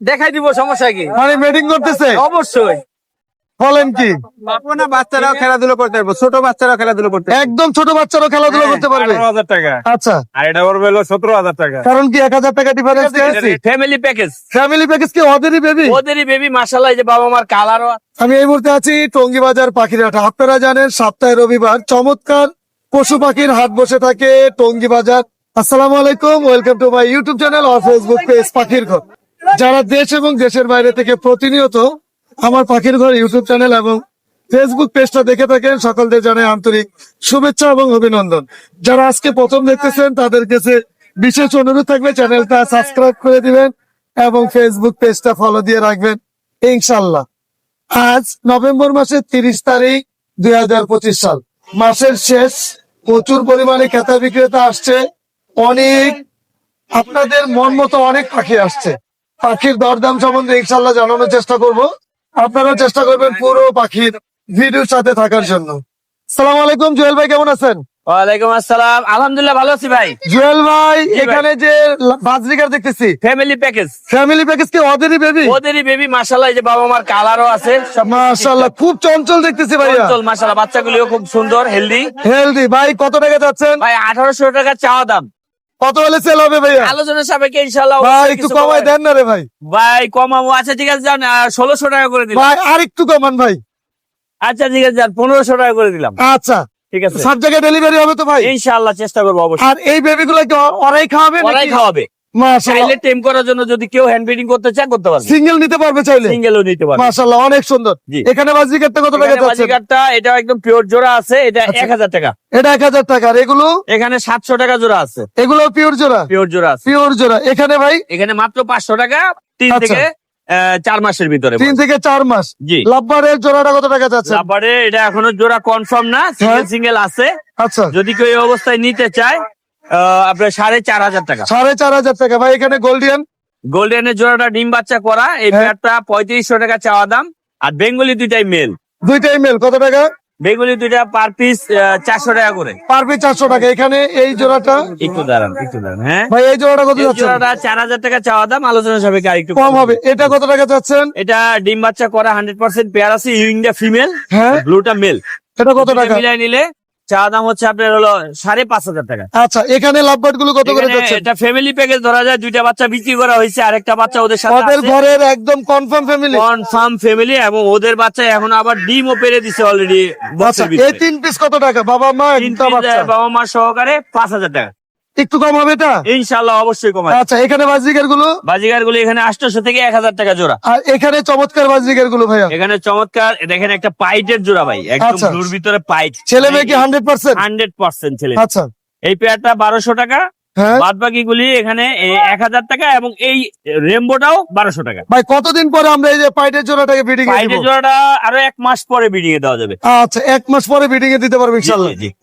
দেখাই দিব সমস্যা কি? মানে মিটিং করতেছে? অবশ্যই। বলেন কি? না বাচ্চারাও খেলাধুলো করতে পারব ছোট বাচ্চারাও খেলাধুলো করতে একদম ছোট বাচ্চারাও খেলাধুলা করতে পারবে। হাজার টাকা। আচ্ছা। আর এটা পড়বে হলো সতেরো হাজার টাকা। কারণ কি এক হাজার টাকা difference family package family package কি ওদেরই বেবি ওদেরই বেবি মাশাআল্লাহ এই যে বাবা মার কালারও আমি এই মুহূর্তে আছি টঙ্গি বাজার পাখিরহাটা আপনারা জানেন সপ্তাহে রবিবার চমৎকার পশু পাখির হাট বসে থাকে টঙ্গি বাজার আসসালামু আলাইকুম welcome to my YouTube channel R Facebook page পাখির ঘর। যারা দেশ এবং দেশের বাইরে থেকে প্রতিনিয়ত আমার পাখির ঘর ইউটিউব চ্যানেল এবং ফেসবুক পেজটা দেখে থাকেন, সকলদের জানাই আন্তরিক শুভেচ্ছা এবং অভিনন্দন। যারা আজকে প্রথম দেখতেছেন, তাদের কাছে বিশেষ অনুরোধ থাকবে, চ্যানেলটা সাবস্ক্রাইব করে দিবেন এবং ফেসবুক পেজটা ফলো দিয়ে রাখবেন ইনশাল্লাহ আজ নভেম্বর মাসের তিরিশ তারিখ দুই হাজার পঁচিশ সাল। মাসের শেষ, প্রচুর পরিমাণে ক্রেতা বিক্রেতা আসছে। অনেক, আপনাদের মন মতো অনেক পাখি আসছে। পাখির দরদাম সম্বন্ধে ইনশাল্লাহ জানানোর চেষ্টা করব। আপনারা চেষ্টা করবেন পুরো পাখির ভিডিওর সাথে থাকার জন্য। সালাম আলাইকুম জুয়েল ভাই কেমন আছেন? ওয়ালাইকুম আসসালাম। আলহামদুলিল্লাহ ভালো আছি ভাই। জুয়েল ভাই ভাই। এখানে যে বাজরিকার দেখতেছি। ফ্যামিলি প্যাকেজ ফ্যামিলি প্যাকেজ কি? ওদেরই বেবি ওদেরই বেবি মাশাআল্লাহ এই যে বাবা মার কালারও আছে সব মাশাআল্লাহ খুব চঞ্চল দেখতেছি ভাইয়া। চল মাশাআল্লাহ বাচ্চাগুলিও খুব সুন্দর হেলদি হেলদি ভাই কত টাকা যাচ্ছেন ভাই আঠারোশো টাকা চাওয়া দাম। কত হলে সেল হবে ভাইয়া? আলোচনা সাপেক্ষে ইনশাআল্লাহ ভাই একটু কমাই দেন না রে ভাই। ভাই কমাবো। আচ্ছা ঠিক আছে যান ষোলোশো টাকা করে দিন ভাই আর একটু কমান ভাই। আচ্ছা ঠিক আছে যান পনেরোশো টাকা করে দিলাম। আচ্ছা ঠিক আছে। সব জায়গায় ডেলিভারি হবে তো ভাই? ইনশাআল্লাহ চেষ্টা করব অবশ্যই। আর এই বেবি গুলো কি ওরাই খাওয়াবে ওরাই খাওয়াবে। চাইলে টেম করার জন্য যদি কেউ হ্যান্ড করতে চায় করতে পারবে। সিঙ্গেল নিতে পারবে চাইলে? সিঙ্গেলও নিতে পারবে। মাশাআল্লাহ অনেক সুন্দর। এখানে বাজিকারটা কত টাকা যাচ্ছে এটা একদম পিওর জোড়া আছে এটা আচ্ছা। এক হাজার টাকা। এটা এক হাজার টাকা আর এগুলো? এখানে সাতশো টাকা জোড়া আছে। এগুলো পিওর জোড়া? পিওর জোড়া আছে। পিওর জোড়া। এখানে ভাই? এখানে মাত্র পাঁচশো টাকা তিন আচ্ছা। থেকে চার মাসের ভিতরে তিন থেকে চার মাস। জি। লাভবারের জোড়াটা কত টাকা যাচ্ছে এটা এখনও জোড়া কনফার্ম না সিঙ্গেল হ্যাঁ। সিঙ্গেল আছে। আচ্ছা। যদি কেউ এই অবস্থায় নিতে চায় আপনার সাড়ে চার হাজার টাকা। সাড়ে চার হাজার টাকা। ভাই এখানে গোল্ডিয়ান গোল্ডেনের জোড়াটা ডিম বাচ্চা করা। এই হ্যাঁ। পেয়ারটা পঁয়ত্রিশশো টাকা চাওয়া দাম। আর বেঙ্গলি দুইটাই মেল দুইটা ইমেল কত টাকা? বেঙ্গলি দুইটা পার পিস চারশো টাকা করে। পারবে চারশো টাকা। এখানে এই জোড়াটা? একটু দাঁড়ান একটু দাঁড়ান হ্যাঁ। ভাই এই জোড়াটা কত যাচ্ছে? জোড়াটা চার হাজার টাকা চাওয়া দাম। আলোচনা সাপেক্ষে আর একটু কম হবে। এটা কত টাকা যাচ্ছেন? এটা ডিম বাচ্চা করা হান্ড্রেড পার্সেন্ট পেয়ার আছে ইউইংটা ফিমেল। হ্যাঁ। ব্লুটা মেল এটা কত টাকা? মিলাই নিলে চাওয়া দাম হচ্ছে আপনার হলো সাড়ে পাঁচ হাজার টাকা। আচ্ছা এখানে লাভবার্ডগুলো কত করে যাচ্ছে? এটা ফ্যামিলি প্যাকেজ ধরা যায় দুইটা বাচ্চা বিক্রি করা হয়েছে আরেকটা বাচ্চা ওদের সাথে ওদের ঘরের একদম কনফার্ম ফ্যামিলি কনফার্ম ফ্যামিলি এবং ওদের বাচ্চা এখন আবার ডিমও পেরে দিছে অলরেডি আচ্ছা এই তিন পিস কত টাকা? বাবা মা বাবা মা সহকারে পাঁচ হাজার টাকা। একটু কম হবে এটা? ইনশাল্লাহ অবশ্যই কমাই। আচ্ছা এখানে বাজিকারগুলো বাজিগারগুলো এখানে আটশোশো থেকে এক হাজার টাকা জোড়া। আর এখানে চমৎকার বাজিকারগুলো ভাইয়া। এখানে চমৎকার দেখেন একটা পাইটের জোড়া ভাই একদম আচ্ছা। ভিতরে পাইট। ছেলে মেয়ে কি হান্ড্রেড পার্সেন্ট হান্ড্রেড পার্সেন্ট ছেলে। আচ্ছা। এই পেয়ারটা বারোশো টাকা বাদ বাকি গুলি এখানে এক হাজার টাকা এবং এই রেমবোটাও বারোশো টাকা। ভাই কতদিন পরে আমরা এই যে পাইটের জোড়াটাকে বিডিং পাইটের জোড়াটা আরও এক মাস পরে বিডিয়ে দেওয়া যাবে। আচ্ছা এক মাস পরে বিডিং এ দিতে পারবে।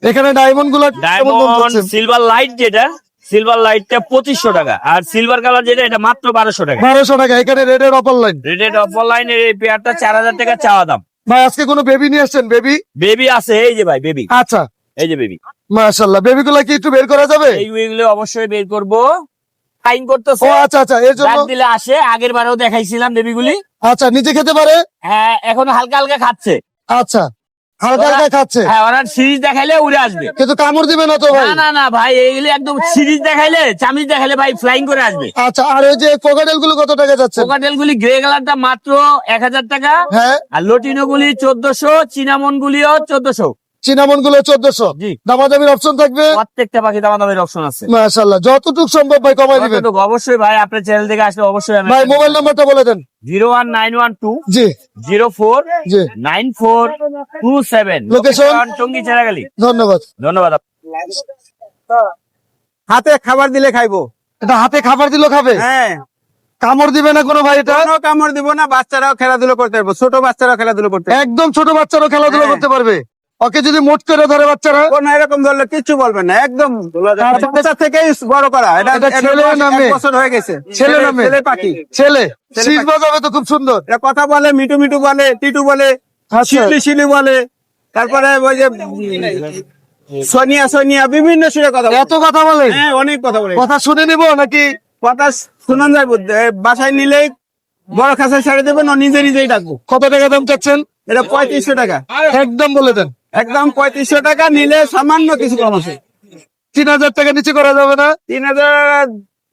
এখানে ডায়মন্ডগুলো ডায়মন্ড সিলভার লাইট যেটা সিলভার লাইটটা পঁচিশশো টাকা। আর সিলভার কালার যেটা এটা মাত্র বারোশো টাকা। বারোশো টাকা এখানে রেডের অপার লাইন রেটেড অফার লাইনের এই পেয়ারটা চার হাজার টাকা চাওয়া দাম। ভাই আজকে কোনো বেবি নিয়ে আসছেন বেবি বেবি আছে এই যে ভাই বেবি আচ্ছা। এই যে বেবি মাশাল্লাহ বেবি গুলা কি একটু বের করা যাবে? এই উইগুলো অবশ্যই বের করব। ফাইন করতেছে। ও আচ্ছা আচ্ছা এর জন্য ডাক দিলে আসে আগের বারেও দেখাইছিলাম বেবিগুলি আচ্ছা নিজে খেতে পারে? হ্যাঁ এখন হালকা হালকা খাচ্ছে। আচ্ছা হালকা হালকা খাচ্ছে? হ্যাঁ ওরা সিরিজ দেখাইলে উড়ে আসবে। কিন্তু কামড় দিবে না তো ভাই? না না না ভাই এইগুলি একদম সিরিজ দেখাইলে চামিচ দেখাইলে ভাই ফ্লাইং করে আসবে। আচ্ছা আর ওই যে কোকাটেলগুলো কত টাকা যাচ্ছে? কোকাটেল গুলি গ্রে কালারটা মাত্র এক হাজার টাকা। হ্যাঁ। আর লটিনো গুলি চোদ্দশো চিনামন গুলিও চোদ্দশো। চিনামনগুলো চোদ্দশো। জি। দামাদামির অপশন থাকবে? প্রত্যেকটা পাখি দামা দামের অপশন আছে। মাশাল্লাহ যতটুকু সম্ভব ভাই কমাই দিবেন। অবশ্যই ভাই আপনার চ্যানেল থেকে আসলে অবশ্যই ভাই মোবাইল নাম্বারটা বলে দেন। Zero one nine one two জি। জিরো ফোর জি। Nine four two seven. Location? Tongi Cheragali ধন্যবাদ। ধন্যবাদ। হাতে খাবার দিলে খাইবো। এটা হাতে খাবার দিলো খাবে? হ্যাঁ। কামড় দিবে না কোনো ভাই এটা? কোনো কামড় দিব না বাচ্চারাও খেলাধুলো করতে পারব ছোট বাচ্চারাও খেলাধুলো করতে। একদম ছোট বাচ্চারাও খেলাধুলা হ্যাঁ। করতে পারবে। ওকে যদি মোট করে ধরে বাচ্চারা? কোনো এরকম ধরলে কিছু বলবে না একদম। বাচ্চা থেকেই বড় করা। এটা ছেলে বয়স না এক মেয়ে? বছর হয়ে গেছে। ছেলে না মেয়ে? ছেলে পাখি। ছেলে। শীষ বাজাবে তো খুব সুন্দর। এটা কথা বলে মিটু মিটু বলে টিটু বলে আচ্ছা। শিলি শিলি বলে। তারপরে ওই যে সোনিয়া সোনিয়া বিভিন্ন সুরে কথা। এত কথা বলে? হ্যাঁ অনেক কথা বলে। কথা শুনে নিব নাকি? কথা শুনান যায় বাসায় নিলেই বড় খাসায় ছেড়ে দেবেন ও নিজে নিজেই ডাকবো। কত টাকা দাম চাচ্ছেন? এটা পঁয়ত্রিশশো টাকা। একদম বলে দেন। একদম পঁয়ত্রিশশো টাকা নিলে সামান্য কিছু কম আছে। তিন হাজার টাকা নিচে করা যাবে না? তিন হাজার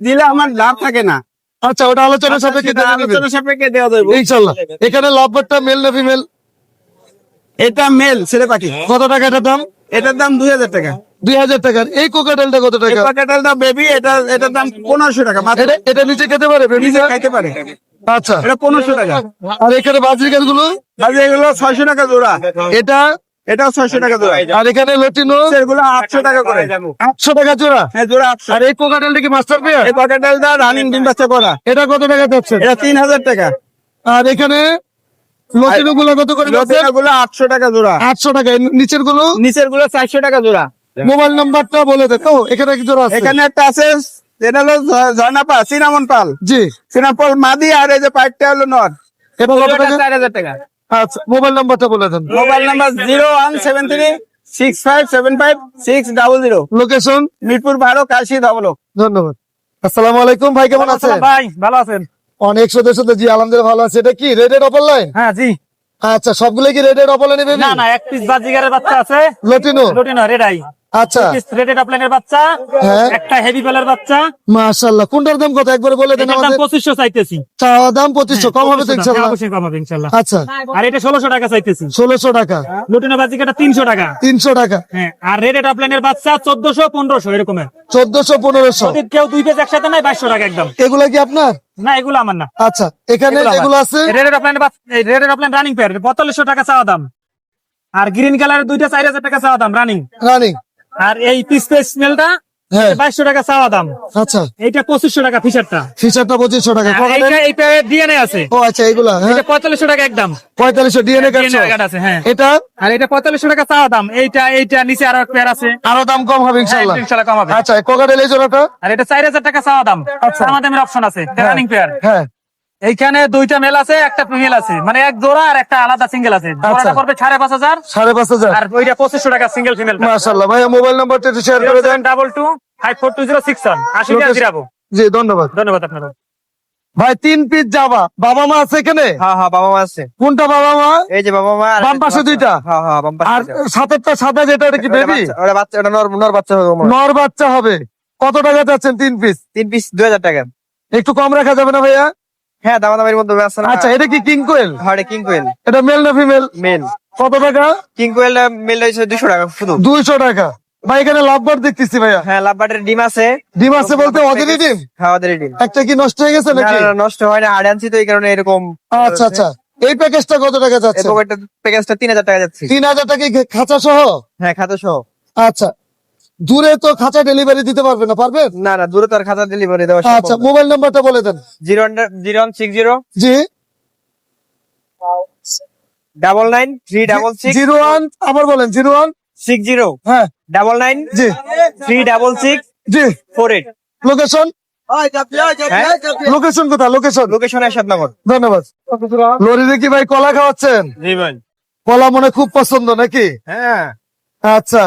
দিলে আমার লাভ থাকে না। আচ্ছা ওটা আলোচনার সাপেক্ষে দেখে নেবেন। আলোচনা সাপেক্ষে দেওয়া যাবে। ইনশাল্লাহ। এখানে লাভবারটা মেল না ফিমেল এটা মেল ছেলে পাখি। কত টাকা এটার দাম? এটার দাম দুই হাজার টাকা। দুই হাজার টাকার এই কোকাটেলটা কত টাকা? প্যাকেটালটা বেবি এটা এটার দাম পনেরোশো টাকা এটা নিচে খেতে পারে টা? খাইতে পারে। আচ্ছা। এটা পনেরোশো টাকা। আর এখানে বাজরিকারগুলো আর এগুলো ছয়শো টাকা জোড়া। এটা এটাও ছয়শো টাকা জোড়া। আর এখানে লটিনো এগুলো আটশো টাকা করে। আটশো টাকা জোড়া? হ্যাঁ জোড়া আটশো। আর এই কোকাটেলটা কি মাস্টার পেয়ার এই প্যাকেটালটা রানিং ডিম বাচ্চা করা। এটা কত টাকা যাচ্ছে? এটা তিন হাজার টাকা। আর এখানে লটিনো গুলো কত করে গুলো আটশো টাকা জোড়া। আটশো টাকা। নিচেরগুলো নিচেরগুলো চারশো টাকা জোড়া। মোবাইল নাম্বারটা বলে দেন ও এখানে কি জোড়া আছে? এখানে একটা আছে এটা হলো ঝ- ঝর্ণা পাল সিনামন পাল। জি। সিনামন পাল মাদি আর এই যে পাইপটা হলো নর। এটা কত টাকা? চার হাজার টাকা। আচ্ছা মোবাইল নাম্বারটা বলে দেন। Mobile number zero one seven three six five seven five six double zero location Mirpur বারো কাশি ধাবল ধন্যবাদ। আসসালামু আলাইকুম ভাই কেমন আছেন? ভাই ভালো আছেন? অনেক সদস্য জি আলহামদুলিল্লাহ ভালো আছে। এটা কি রেডেড অপার লাইন হ্যাঁ জি। আচ্ছা সবগুলো কি রেডের অপার লাইনে না না এক পিস বাজিগারের বাচ্চা আছে। লটিনো লটিনো রেডাই আচ্ছা। রেডেড আপলাইনের বাচ্চা হ্যাঁ। একটা হেভি বাচ্চা। মাশাআল্লাহ। কোনটার দাম কত? একবার বলে দেন আমাদের। পঁচিশশো চাইতেছি। চাওয়া দাম পঁচিশশো কম হবে তো 2500 হ্যাঁ, অবশ্যই কম হবে ইনশাল্লাহ আচ্ছা। আর এটা টাকা চাইতেছি। টাকা। লুটিনো বাজিকাটা তিনশো টাকা। তিনশো টাকা। হ্যাঁ আর রেডেড আপলাইনের বাচ্চা যদি কেউ দুই পেজ একসাথে নাই বাইশশো টাকা একদম। এগুলা কি আপনার? না এগুলো আমার না। আচ্ছা এখানে যেগুলো আছে? রেডেড আপলাইনের রেডেড আপলাইন রানিং পেয়ার টাকা চাওয়া দাম। আর গ্রিন কালারের দুইটা চার হাজার টাকা চাওয়া দাম রানিং রানিং আর এই পিস পেস স্মেলটা হ্যাঁ বাইশশো টাকা চাওয়া দাম। আচ্ছা। এইটা পঁচিশশো টাকা ফিচারটা। ফিচারটা পঁচিশশো টাকা। আর এইটা এইটা ডিএনএ আছে। ও আচ্ছা এগুলা হ্যাঁ। এটা পঁয়তাল্লিশশো টাকা একদম। পঁয়তাল্লিশশো ডিএনএ ডিএনএ কার্ড আছে হ্যাঁ। এটা? আর এটা পঁয়তাল্লিশশো টাকা চাওয়া দাম। এইটা এইটা নিচে আরও পেয়ার আছে। আরও দাম কম হবে ইনশাল্লাহ হ্যাঁ, ইনশাল্লাহ। কম হবে। আচ্ছা কোকাটেল এই জোড়াটা? আর এটা চার হাজার টাকা চাওয়া দাম। আচ্ছা। আমাদের অপশন আছে। রানিং পেয়ার হ্যাঁ। এইখানে দুইটা মেল আছে একটা ফিমেল আছে। মানে এক জোড়া আর একটা আলাদা সিঙ্গেল আছে। আচ্ছা। জোড়াটা পড়বে সাড়ে পাঁচ হাজার। সাড়ে পাঁচ হাজার। আর ওইটা পঁচিশশো টাকা সিঙ্গেল ফিমেল মাশাল্লাহ ভাইয়া মোবাইল নাম্বারটা একটু শেয়ার করে দেন। Double two five four two zero six one আশি টাকা জিরাবো। জি ধন্যবাদ। ধন্যবাদ আপনার ভাই তিন পিস যাবা বাবা মা আছে এখানে? হ্যাঁ হ্যাঁ বাবা মা আছে। কোনটা বাবা মা? এই যে বাবা মা বাম পাশে দুইটা? হ্যাঁ হ্যাঁ বাম পাশে আর সাতেরটা সাদা যেটা এটা কি বেবি ওটা বাচ্চা ওটা নর নর বাচ্চা হবে নর বাচ্চা হবে। কত টাকা যাচ্ছেন তিন পিস তিন পিস দুই হাজার টাকা। একটু কম রাখা যাবে না ভাইয়া? হ্যাঁ দামাদামির মধ্যে আছে না। আচ্ছা এটা কি কিং কোয়েল হ্যাঁ কিং কোয়েল এটা মেল না ফিমেল মেল কত টাকা? কিং কোয়েল মেল হয়েছে দুশো টাকা শুধু। দুইশো টাকা। ভাই এখানে লাভবার দেখতেছি ভাইয়া। হ্যাঁ লাভবাটের ডিম আছে। ডিম আছে বলতে অদেরই ডিম? হ্যাঁ ওদের ডিম। একটা কি নষ্ট হয়ে গেছে নাকি? নষ্ট হয় না হাড়ে আনছি তো এই কারণে এরকম আচ্ছা আচ্ছা। এই প্যাকেজটা কত টাকা যাচ্ছে? প্যাকেজটা তিন হাজার টাকা যাচ্ছে। তিন হাজার টাকা কি খাঁচা সহ? হ্যাঁ খাতা সহ। আচ্ছা দূরে তো খাঁচা ডেলিভারি দিতে পারবে না পারবেন? না না দূরে তো আর খাতা ডেলিভারি দেওয়া আচ্ছা মোবাইল নাম্বারটা বলে দেন। Zero zero one six zero. জি। Double nine three double six. Zero one আবার বলেন জিরো ওয়ান। Six zero. হ্যাঁ। ডাবল নাইন জি। থ্রি ডাবল সিক্স জি। Four eight. লোকেশন হ্যাঁ? লোকেশন কোথায়? লোকেশন লোকেশন এরশাদনগর ধন্যবাদ। লরিতে কি ভাই কলা খাওয়াচ্ছেন? জি ভাই। কলা মনে খুব পছন্দ নাকি? হ্যাঁ। আচ্ছা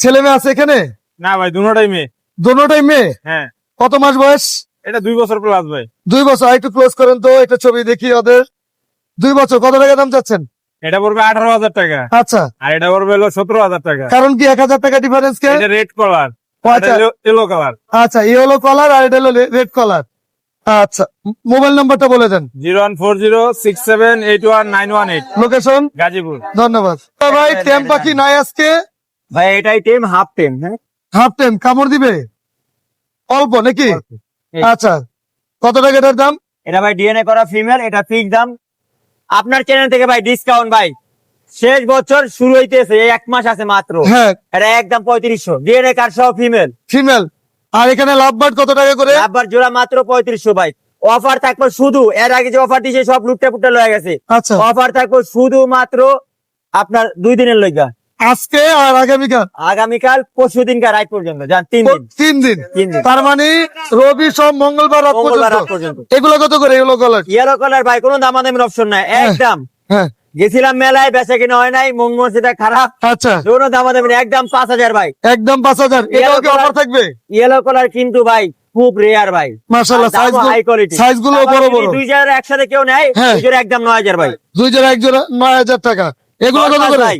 ছেলে মেয়ে আছে এখানে? না ভাই দুটাই মেয়ে। দোনোটাই মেয়ে? হ্যাঁ। কত মাস বয়স? এটা দুই বছর প্লাস ভাই। দুই বছর একটু ক্লোজ করেন তো একটা ছবি দেখি ওদের। দুই বছর কত টাকা দাম চাচ্ছেন? এটা পড়বে আঠারো হাজার টাকা। আচ্ছা। আর এটা পড়বে হলো সতেরো হাজার টাকা। কারণ কি এক হাজার টাকা ডিফারেন্স কে? এটা রেড কালার আচ্ছা। ইয়েলো কালার আচ্ছা এই হলো কলার আর এটা হলো রেড কলার আচ্ছা মোবাইল নাম্বারটা বলে দেন। Zero one four zero six seven eight one nine one eight. Location Gazipur. ধন্যবাদ। তো ভাই টেম পাখি নাই আজকে? ভাই এটাই টেম হাফ টেম হ্যাঁ? হাফ টেম কামড় দিবে? অল্প নাকি? আচ্ছা কত টাকা এটার দাম? এটা ভাই ডিএনএ করা ফিমেল এটা ফিক্স দাম। আপনার চ্যানেল থেকে ভাই ডিসকাউন্ট ভাই। শেষ বছর শুরু হইতেছে এই এক মাস আছে মাত্র। হ্যাঁ। এটা একদম পঁয়ত্রিশশো। ডিএনএ কার্ড সহ ফিমেল ফিমেল আর এখানে লাভ বার্ড কত টাকা করে? আবার জোড়া মাত্র পঁয়ত্রিশশো ভাই। অফার থাকবে শুধু এর আগে যে অফার দিয়েছে সব লুটটা পুটটা লয়ে গেছে। আচ্ছা। অফার থাকবে শুধু মাত্র আপনার দুই দিনের লইগা। আজকে আর আগামীকাল? আগামীকাল পরশু দিনকার রাত পর্যন্ত যান তিন দিন। তিন দিন? তার মানে রবি সব মঙ্গলবার রাত পর্যন্ত? এগুলো কত করে এগুলো কলার ইয়েলো কালার ভাই কোনো দামাদামির অপশন নাই একদম। হ্যাঁ। গেছিলাম মেলায় বেচা কিনা হয় নাই মঙ্গল সেটা খারাপ। আচ্ছা। কোনো দামাদামি নেই, একদম পাঁচ হাজার ভাই। একদম পাঁচ হাজার এটাও কি অফার থাকবে? ইয়েলো কালার কিন্তু ভাই খুব রেয়ার ভাই। মাশাআল্লাহ সাইজ high quality। সাইজগুলো বড় বড়। দুই জোড়া একসাথে কেউ নেয় হ্যাঁ। দুই জোড়া একদম নয় হাজার ভাই। দুই জোড়া এক জোড়া নয় হাজার টাকা। এগুলো কত করে? ভাই।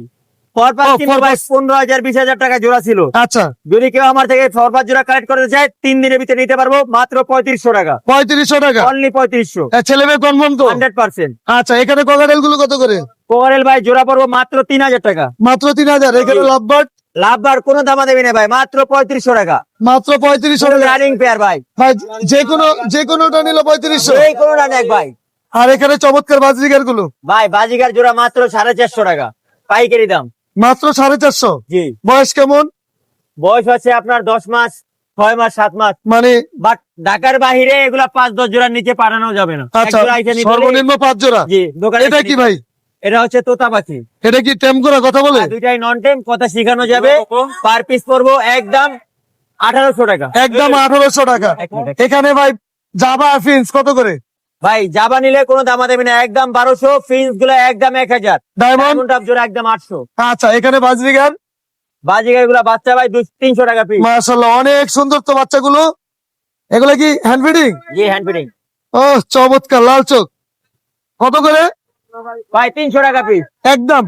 ভাই পনেরো হাজার বিশ হাজার টাকা জোড়া ছিল। আচ্ছা। যদি কেউ আমার থেকে ফরপাস জোড়া কালেক্ট করতে চায় তিন দিনের ভিতরে নিতে পারব মাত্র পঁয়ত্রিশশো টাকা। পঁয়ত্রিশশো টাকা? অনলি পঁয়ত্রিশশো। ছেলে মেয়ে কনফার্ম তো? হান্ড্রেড পার্সেন্ট আচ্ছা এখানে গুলো কত করে? কোয়ারেল ভাই জোড়া পড়ব মাত্র তিন হাজার টাকা। মাত্র তিন হাজার এখানে লাভবার্ড লাভবার কোনো দামা দেবে না ভাই মাত্র পঁয়ত্রিশশো টাকা। মাত্র পঁয়ত্রিশশো টাকা। রানিং পেয়ার ভাই। ভাই যে কোনো যে কোনোটা নিল পঁয়ত্রিশশো। এই কোনো রান ভাই। আর এখানে চমৎকার বাজিগারগুলো ভাই বাজিগার জোড়া মাত্র সাড়ে চারশো টাকা। পাইকারি দাম। মাত্র সাড়ে চারশো। জি। বয়স কেমন? বয়স আছে আপনার দশ মাস ছয় মাস সাত মাস। মানে বাট ঢাকার বাহিরে এগুলা পাঁচ দশ জোড়ার নিচে পাঠানো যাবে না। আচ্ছা এখানে সর্বনিম্ন পাঁচ জোড়া? জি দোকানে এটা কি ভাই? এটা হচ্ছে তোতা পাখি এটা কি টেম করা কথা বলে? দুইটাই নন টেম কথা শেখানো যাবে। পার পিস পড়ব একদম আঠারোশো টাকা। একদম আঠারোশো টাকা। এখানে ভাই জাবা ফিন্স কত করে? ভাই জাবা নিলে কোনো দামা দেবে না একদম বারোশো ফিন্সগুলো একদম এক হাজার। ডায়মন্ড জোড়া একদম আটশো। আচ্ছা এখানে বাজরিকার বাজিকারগুলা বাচ্চা ভাই দুই তিনশো টাকা পিস মাশাল্লাহ অনেক সুন্দর তো বাচ্চাগুলো। এগুলো কি হ্যান্ড ফিডিং জি হ্যান্ড ফিডিং ও চমৎকার লাল চোখ। কত করে? ভাই তিনশো টাকা পিস একদম।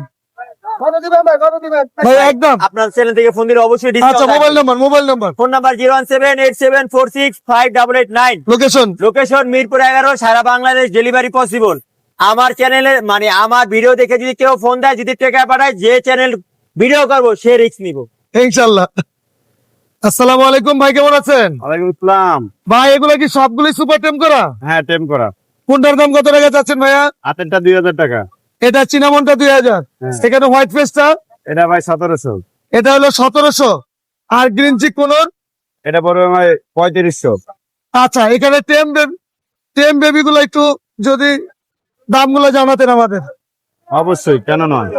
ভাই? একদম। আপনার চ্যানেল থেকে ফোন দিলে অবশ্যই আচ্ছা mobile number mobile number phone number zero one seven eight seven four six five double eight nine. Location location Mirpur এগারো সারা বাংলাদেশ ডেলিভারি পসিবল আমার চ্যানেলে মানে আমার ভিডিও দেখে যদি কেউ ফোন দেয় যদি টাকা পাঠায় যে চ্যানেল ভিডিও করব সে রিস্ক নিবো। ইনশাল্লাহ আসসালামু আলাইকুম ভাই কেমন আছেন? ওয়ালাইকুম আসসালাম। ভাই এগুলো কি সবগুলোই সুপার টেম করা? হ্যাঁ টেম করা। কোনটার দাম কত টাকা চাচ্ছেন ভাইয়া? হাতেরটা দুই হাজার টাকা। এটা চিনামনটা দুই হাজার। হ্যাঁ। এখানে হোয়াইট ফেসটা এটা ভাই সতেরোশো। এটা হলো সতেরোশো। আর গ্রিন চিক কোনোর এটা পড়বে ভাই পঁয়ত্রিশশো। আচ্ছা এখানে টেম বেবি টেম বেবি গুলো একটু যদি দামগুলো জানাতেন আমাদের। অবশ্যই কেন নয়?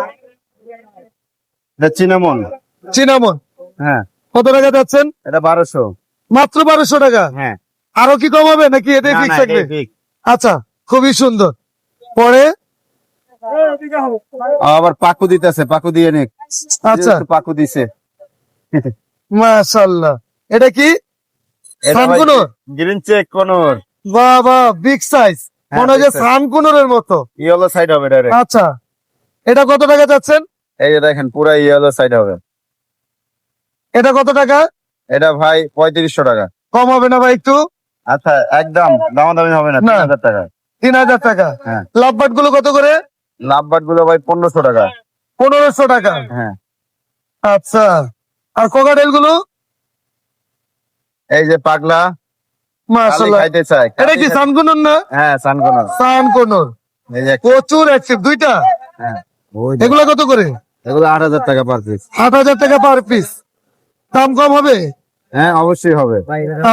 এটা চিনামন। চিনামন। হ্যাঁ। কত টাকা যাচ্ছেন? এটা বারোশো। মাত্র বারোশো টাকা? হ্যাঁ। আরও কি কম হবে নাকি এটাই ফিক্স থাকবে? আচ্ছা খুবই সুন্দর। পরে আবার পাকু দিতেছে পাকু দিয়ে নিক আচ্ছা। পাকু দিছে। মাশাল্লাহ এটা কি? Sun conure? Green cheek conure. বাবা বিগ সাইজ। হ্যাঁ, মনে হয়। সানকুনোরের মতো। ইয়েলো সাইড হবে ডাইরেক্ট আচ্ছা। এটা কত টাকা যাচ্ছেন এই যে দেখেন পুরো ইয়েলো সাইড হবে। এটা কত টাকা? এটা ভাই পঁয়ত্রিশশো টাকা। কম হবে না ভাই একটু? আচ্ছা একদম দামাদামি হবে না না। তিন হাজার টাকা। তিন হাজার টাকা। হ্যাঁ। লাভবাটগুলো কত করে? লাভবাটগুলো ভাই পনেরোশো টাকা। পনেরোশো টাকা? হ্যাঁ। আচ্ছা। আর কোকাটেলগুলো? এই যে পাগলা কালি মাশাল্লাহ খাইতে চায়। এটা কি সানকুনোর না? হ্যাঁ সানকোনা সানকুনোর। এই যে প্রচুর অ্যাক্টিভ দুইটা? হ্যাঁ। এগুলো কত করে? এগুলো আট হাজার টাকা পার পিস আট হাজার টাকা পার পিস দাম কম হবে? হ্যাঁ অবশ্যই হবে।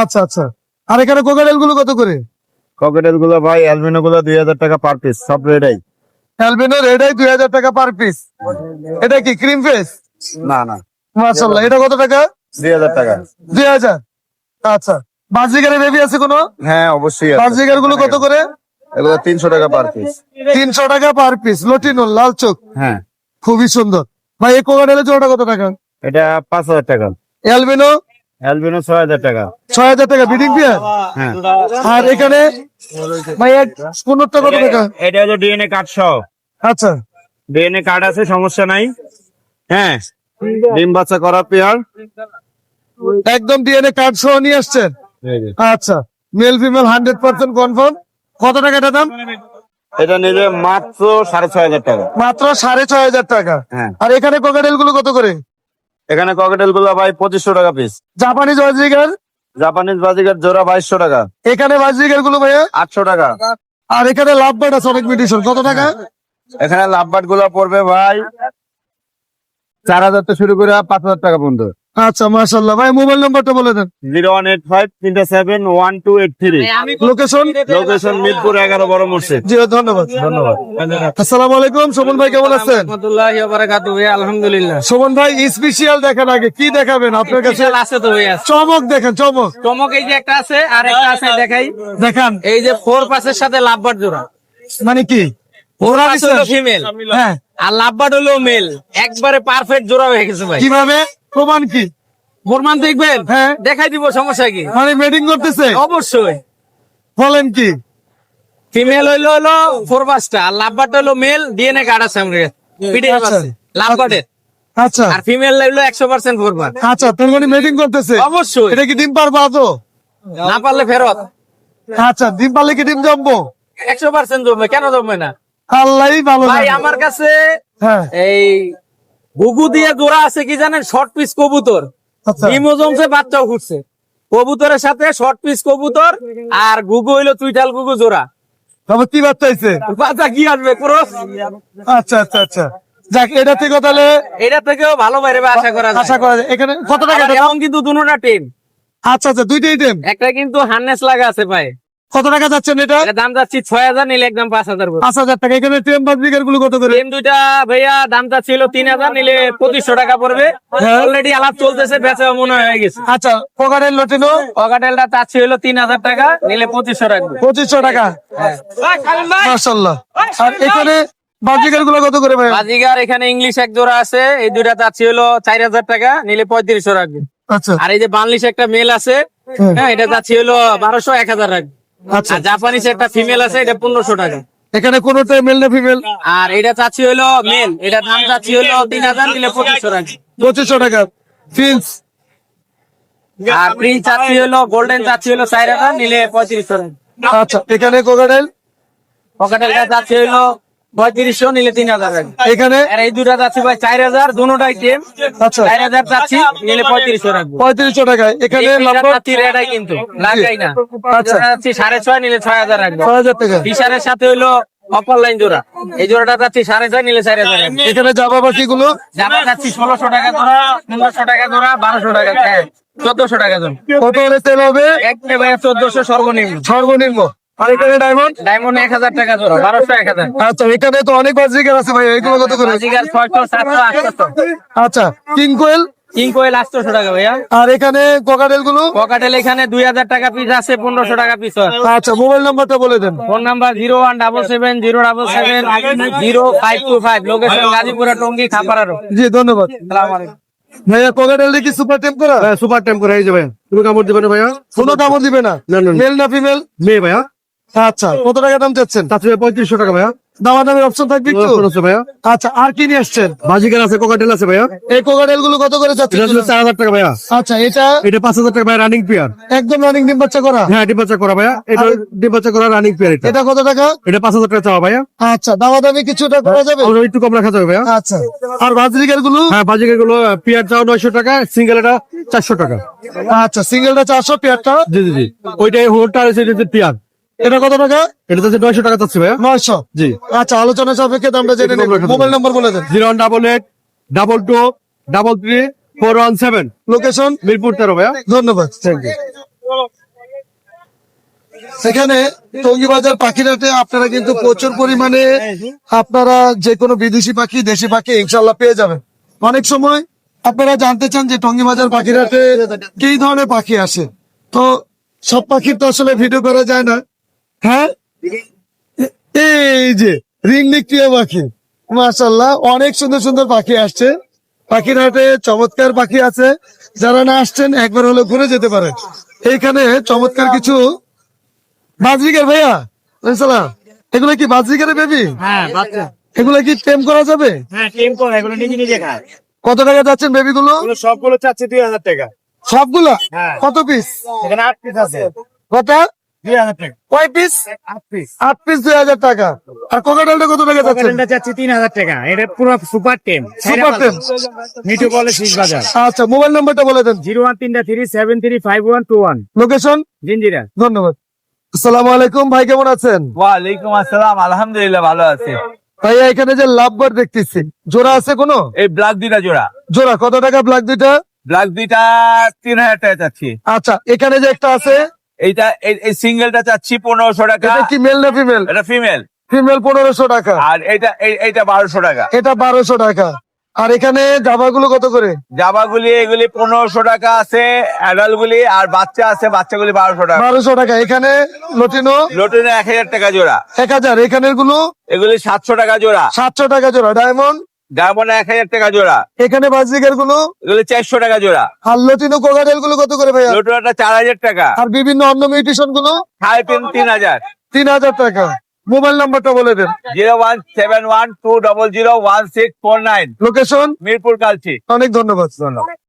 আচ্ছা আচ্ছা। আর এখানে কোকাটেলগুলো কত করে? ককেটেলগুলো ভাই অ্যালবিনো গুলো দুই হাজার টাকা পার পিস সব রেডাই অ্যালবিনোর এটাই দুই হাজার টাকা পার পিস এটা কি ক্রিম ফেস না না। মাশাল্লাহ এটা কত টাকা? দুই হাজার টাকা। দুই হাজার। আচ্ছা বাজিকারের বেবি আছে কোনো? হ্যাঁ অবশ্যই আছে। বাজিকারগুলো কত করে? এগুলো তিনশো টাকা পার পিস তিনশো টাকা পার পিস লটিনোল লাল চোখ। হ্যাঁ। খুবই সুন্দর। ভাই এই কোকাটেলের জোড়াটা কত টাকা? এটা পাঁচ হাজার টাকা। অ্যালবিনো অ্যালবিনো ছয় হাজার টাকা। ছয় হাজার টাকা বিডিং পিয়ার হ্যাঁ। আর এখানে ভাই এক কোনটা কত টাকা? এটা হলো ডিএনএ কার্ড সহ। আচ্ছা। ডিএনএ কার্ড আছে সমস্যা নাই। হ্যাঁ ডিম বাচ্চা করা পেয়ার। একদম ডিএনএ কার্ড সহ নিয়ে আসছেন? আচ্ছা male female hundred percent confirm. কত টাকা এটা দাম? এটা নিলে মাত্র সাড়ে ছয় হাজার টাকা। মাত্র সাড়ে ছয় হাজার টাকা। হ্যাঁ। আর এখানে কোকাটেলগুলো কত করে? এখানে ককেটেলগুলো ভাই পঁচিশশো টাকা পিস জাপানিজ বাজিকার জাপানিজ বাজিকার জোড়া বাইশশো টাকা। এখানে বাজিকারগুলো ভাই আটশো টাকা। আর এখানে লাভ বাট আছে অনেক মিটিশন কত টাকা? এখানে লাভবাটগুলো পড়বে ভাই চার হাজার থেকে শুরু করে পাঁচ হাজার টাকা পর্যন্ত। আচ্ছা মাশাল্লাহ ভাই মোবাইল নাম্বারটা বলে দেন। জিরো ওয়ান এইট ফাইভ তিনটা seven one two eight three. Location location Mirpur এগারো বড় মসজিদ। জি ধন্যবাদ। ধন্যবাদ। আসসালামু আলাইকুম শোভন ভাই কেমন আছেন? আলহামদুলিল্লাহ। শোভন ভাই স্পেশাল দেখেন আগে কি দেখাবেন আপনার কাছে? আছে তো ভাইয়া। চমক দেখেন চমক। চমক এই যে একটা আছে আর একটা আছে দেখাই। দেখান। এই যে ফোর পাসের সাথে লাভবার জোড়া। মানে কি? পাস ফিমেল হ্যাঁ। আর লাভবার হলো মেল একবারে পারফেক্ট জোড়া হয়ে গেছে ভাই। কীভাবে? প্রমাণ কি? প্রমাণ দেখবেন? হ্যাঁ। দেখাই দিব সমস্যা কি? মানে মিটিং করতেছে? অবশ্যই। বলেন কি? ফিমেল হইল হলো ফোর পাঁচটা আর লাভবারটা হলো মেল ডিএনএ কার্ড আছে আমার কাছে। পিডিএফ আচ্ছা। আচ্ছা। আর ফিমেল হইল একশো পার্সেন্ট ফোর পার আচ্ছা তোর মানে মিটিং করতেছে? অবশ্যই। এটা কি ডিম পারবা তো না পারলে ফেরত। আচ্ছা ডিম পারলে কি ডিম জমবো? একশো পার্সেন্ট জমবে কেন জমবে না? আল্লাহই ভালো ভাই আমার কাছে হ্যাঁ। এই গুগু দিয়ে জোড়া আছে কি জানেন? শর্ট পিস কবুতর। আচ্ছা। ডিমও জমছে বাচ্চাও ঘুরছে। কবুতরের সাথে শর্ট পিস কবুতর আর গুগু হইল চুইটাল গুগু জোড়া। তারপর কি বার্তা হয়েছে বাচ্চা কি আসবে ক্রস? আচ্ছা আচ্ছা আচ্ছা। যাক এটা থেকে তাহলে এটা থেকেও ভালো বাইরে আশা করা যায়। আশা করা যায়। এখানে কত টাকা? এখন কিন্তু দুটোটা টিম। আচ্ছা আচ্ছা দুইটাই টেম? একটা কিন্তু হার্নেস লাগা আছে ভাই। কত টাকা যাচ্ছেন এটা? দাম যাচ্ছি ছয় হাজার নিলে একদম পাঁচ হাজার পাঁচ হাজার টাকা। এখানে গুলো কত করে? দুইটা ভাইয়া দামটা ছিল তিন হাজার নিলে পঁচিশশো টাকা পড়বে। হ্যাঁ। অলরেডি আলাপ চলতেছে বেচা মনে হয়ে গেছে। আচ্ছা পকারের লটিনো অগাটেলটা চাচ্ছি হলো তিন হাজার টাকা নিলে পঁচিশশো রাখবে পঁচিশশো টাকা? মার্শাল্লাহ আর এখানে বাজিকারগুলো কত করে ভাই বাজিগার এখানে ইংলিশ এক জোড়া আছে এই দুইটা চাচ্ছি হলো চার হাজার টাকা নিলে পঁয়ত্রিশশো রাখবে। আচ্ছা। আর এই যে বাংলিশ একটা মেল আছে হ্যাঁ। এটা চাচ্ছি হলো বারোশো এক হাজার রাখবে। আচ্ছা। জাপানিজ একটা ফিমেল আছে এটা পনেরোশো টাকা। এখানে কোনটা মেল না ফিমেল আর এটা চাচ্ছি হলো মেল এটা দাম চাচ্ছি হলো তিন হাজার নিলে পঁচিশশো টাকা। পঁচিশশো টাকা। ফিন্স আর প্রিন্স চাচ্ছি হলো গোল্ডেন চাচ্ছি হলো চার হাজার নিলে পঁয়ত্রিশশো টাকা। আচ্ছা এখানে কোকাটেল কোকাটেলটা চাচ্ছি হলো পঁয়ত্রিশশো নিলে তিন হাজার এখানে? এই দুটা চাচ্ছি ভাই চার হাজার আচ্ছা। চার হাজার চাচ্ছি নিলে পঁয়ত্রিশশো রাখব। পঁয়ত্রিশশো টাকা এখানে লাম্বার কিন্তু লাগাই না। আচ্ছা। সাড়ে ছয় নিলে ছয় হাজার রাখব। ছয় হাজার টাকা। টিশারের সাথে হইল অপার লাইন জোড়া। এই জোড়াটা সাড়ে ছয় নিলে চার হাজার এখানে গুলো জামা চাচ্ছি ষোলোশো টাকা জোড়া পনেরোশো টাকা জোড়া বারোশো টাকা হ্যাঁ চোদ্দশো টাকা জোড়া। কত হলে তেল হবে? এক ভাই চোদ্দশো সর্বনিম্ন। সর্বনিম্ন। আর এখানে ডায়মন্ড ডায়মন্ড এক হাজার টাকা জোড়া বারোশো এক হাজার। আচ্ছা এখানে তো অনেক বাজিকার আছে ভাই এগুলো কত করে? বাজিগার ছয়শো সাতশো আটশো। আচ্ছা কিং কোয়েল কিং কোয়েল আটশোশো টাকা ভাইয়া। আর এখানে কোকাটেলগুলো পকেটেল এখানে দুই হাজার টাকা পিস আছে পনেরোশো টাকা পিস আচ্ছা মোবাইল নাম্বারটা বলে দেন। Phone number zero one double seven zero double seven zero five two five location Gazipura Tongi খাপাড়ারো। জি ধন্যবাদ। ভাইয়া কোকাটেল কি সুপার টেম্প করা? সুপার টাইম করে এই যে ভাইয়া। তুমি কামড় দিবে না ভাইয়া? কোনো দামও দিবে না। মেল না ফিমেল মেয়ে ভাইয়া। আচ্ছা কত টাকা দাম চাচ্ছেন? থেকে পঁয়ত্রিশশো টাকা ভাইয়া। দামাদামের অপশন থাকবে একটু? ভাইয়া। আচ্ছা আর কি নিয়ে আসছেন? বাজিকার আছে কোকাটেল আছে ভাইয়া। এই কোকাটেলগুলো কত করে যাচ্ছে এটা চার হাজার টাকা ভাইয়া। আচ্ছা এটা এটা পাঁচ হাজার টাকা ভাইয়া রানিং পেয়ার একদম রানিং ডিম বাচ্চা করা? হ্যাঁ ডিম বাচ্চা করা ভাইয়া। এটা ডিম বাচ্চা করা রানিং পেয়ার এটা। এটা কত টাকা? এটা পাঁচ হাজার টাকা চাওয়া ভাইয়া। আচ্ছা দামাদামি কিছুটা করা যাবে? আমরা একটু কম রাখা যাবে ভাইয়া। আচ্ছা আর বাজরিকারগুলো হ্যাঁ বাজিকারগুলো পেয়ার চাও নয়শো টাকা সিঙ্গেল এটা চারশো টাকা। আচ্ছা সিঙ্গেলটা চারশো পেয়ারটা জি জি জি। ওইটাই হোলটা হচ্ছে পেয়ার এটা কত টাকা? এটা হচ্ছে নয়শো টাকা চাচ্ছি ভাইয়া। নয়শো? জি। আচ্ছা আলোচনা সাপেক্ষে দামটা জেনে নেব। মোবাইল নাম্বার বলে দেন। Zero one double eight double two double three four one seven. Location Mirpur তেরো ভাইয়া। ধন্যবাদ। সেখানে টঙ্গিবাজার পাখিরাটে আপনারা কিন্তু প্রচুর পরিমাণে আপনারা যে কোনো বিদেশি পাখি দেশি পাখি ইনশাল্লাহ পেয়ে যাবেন। অনেক সময় আপনারা জানতে চান যে টঙ্গিবাজার পাখিরাটে কি ধরনের পাখি আসে। তো সব পাখির তো আসলে ভিডিও করা যায় না। হ্যাঁ? এই যে রিং নিক্রিয়া পাখি। মাশাল্লাহ অনেক সুন্দর সুন্দর পাখি আসছে। পাখির হাটে চমৎকার পাখি আছে। যারা না আসছেন একবার হলে ঘুরে যেতে পারে এইখানে চমৎকার কিছু বাজরিকার ভাইয়া সালাম এগুলো কি বাজরিকারের বেবি হ্যাঁ এগুলো কি টেম করা যাবে? হ্যাঁ কত টাকা যাচ্ছেন বেবি গুলো সবগুলো চাচ্ছে দুই হাজার টাকা। সবগুলা? হ্যাঁ। কত পিস এখানে আট পিস আছে। কত দুই হাজার টাকা। কয় পিস আট পিস আট পিস দুই হাজার টাকা। আর কত টাকা যাচ্ছেন পকেটেলটা চাচ্ছি তিন হাজার টাকা। এটা পুরো সুপার টেম সুপার টেম মিঠু বলে শীষ বাজার। আচ্ছা মোবাইল নাম্বারটা বলে দেন। জিরো ওয়ান তিনটা three seven three five one two one. Location Jinjira. ধন্যবাদ। আসসালামু আলাইকুম ভাই কেমন আছেন? ওয়ালাইকুম আসসালাম আলহামদুলিল্লাহ ভালো আছে। ভাইয়া এখানে যে লাভবার দেখতেছি জোড়া আছে কোনো? এই ব্লাক দুইটা জোড়া। জোড়া কত টাকা ব্ল্যাক দুইটা? ব্লাক দুইটা তিন হাজার টাকা চাচ্ছি। আচ্ছা এখানে যে একটা আছে এইটা এই- সিঙ্গেলটা চাচ্ছি পনেরোশো টাকা। এটা কি মেল না ফিমেল এটা ফিমেল ফিমেল পনেরোশো টাকা। আর এটা এই- এইটা বারোশো টাকা। এটা বারোশো টাকা। আর এখানে জামাগুলো কত করে? জামাগুলি এগুলি পনেরোশো টাকা আছে অ্যাডাল গুলি আর বাচ্চা আছে বাচ্চাগুলি বারোশো টাকা। বারোশো টাকা। এখানে লটিনো? লোটিনে এক হাজার টাকা জোড়া। এক হাজার। এখানেরগুলো এগুলি সাতশো টাকা জোড়া। সাতশো টাকা জোড়া। ডায়মন্ড? ডায়মন্ড এক হাজার টাকা জোড়া। এখানে বাজরিকেরগুলো? চারশো টাকা জোড়া। আর লটিনো কোকাটেলগুলো কত করে ভাইয়া? লোটোটা চার হাজার টাকা। আর বিভিন্ন অন্য মিউটিশনগুলো? সাড়ে তিন তিন হাজার। তিন হাজার টাকা। মোবাইল নাম্বারটা বলে দেন। Zero one seven one two double zero one six four nine. Location? Mirpur Kalshi. অনেক ধন্যবাদ ধন্যবাদ।